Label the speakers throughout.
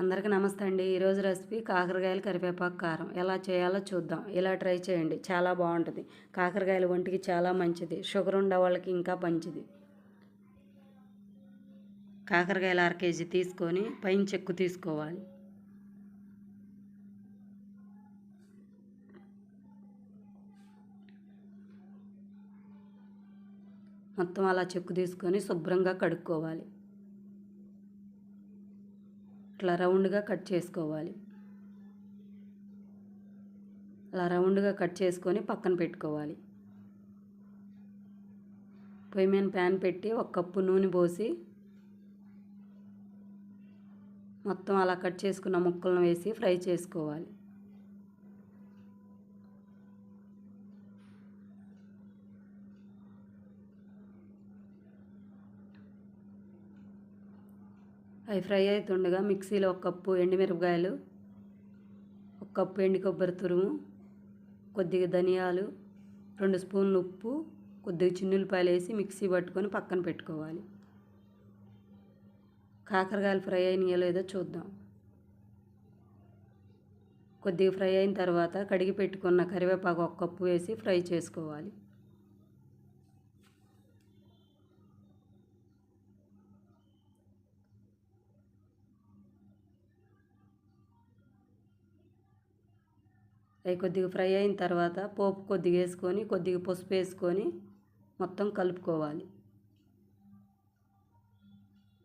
Speaker 1: అందరికీ నమస్తే అండి. ఈరోజు రెసిపీ కాకరకాయలు కరివేపాకు కారం. ఎలా చేయాలో చూద్దాం. ఇలా ట్రై చేయండి. చాలా బాగుంటుంది. కాకరకాయలు ఒంటికి చాలా మంచిది. షుగర్ ఉండే వాళ్ళకి ఇంకా మంచిది. కాకరకాయలు అర కేజీ తీసుకొని పైన చెక్కు తీసుకోవాలి. మొత్తం అలా చెక్కు తీసుకొని శుభ్రంగా కడుక్కోవాలి. ఇట్లా రౌండ్గా కట్ చేసుకోవాలి. అలా రౌండ్గా కట్ చేసుకొని పక్కన పెట్టుకోవాలి. పొయ్యి మీద ప్యాన్ పెట్టి ఒక కప్పు నూనె పోసి మొత్తం అలా కట్ చేసుకున్న ముక్కలను వేసి ఫ్రై చేసుకోవాలి. అవి ఫ్రై అవుతుండగా మిక్సీలో ఒక కప్పు ఎండుమిరపకాయలు ఒక కప్పు ఎండు కొబ్బరి తురుము కొద్దిగా ధనియాలు రెండు స్పూన్లు ఉప్పు కొద్దిగా చిన్నులపాయలు వేసి మిక్సీ పట్టుకొని పక్కన పెట్టుకోవాలి. కాకరకాయలు ఫ్రై అయినాయో లేదో చూద్దాం. కొద్దిగా ఫ్రై అయిన తర్వాత కడిగి పెట్టుకున్న కరివేపాకు ఒక కప్పు వేసి ఫ్రై చేసుకోవాలి. అవి కొద్దిగా ఫ్రై అయిన తర్వాత పోపు కొద్దిగా వేసుకొని కొద్దిగా పసుపు వేసుకొని మొత్తం కలుపుకోవాలి.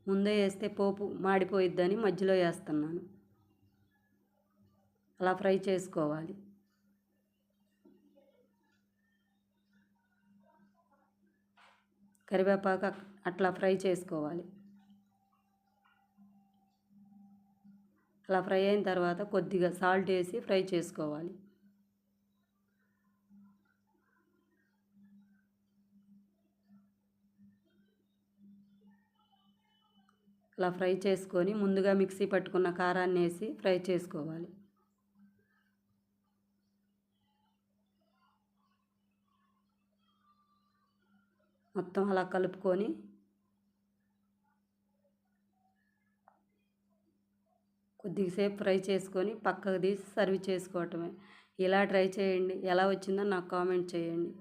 Speaker 1: ముందే వేస్తే పోపు మాడిపోయిద్దని మధ్యలో వేస్తున్నాను. అలా ఫ్రై చేసుకోవాలి. కరివేపాకు అట్లా ఫ్రై చేసుకోవాలి. అలా ఫ్రై అయిన తర్వాత కొద్దిగా సాల్ట్ వేసి ఫ్రై చేసుకోవాలి. ఇలా ఫ్రై చేసుకొని ముందుగా మిక్సీ పట్టుకున్న కారాన్ని వేసి ఫ్రై చేసుకోవాలి. మొత్తం అలా కలుపుకొని కొద్దిసేపు ఫ్రై చేసుకొని పక్కకు తీసి సర్వ్ చేసుకోవటమే. ఇలా ట్రై చేయండి. ఎలా వచ్చిందో నాకు కామెంట్ చేయండి.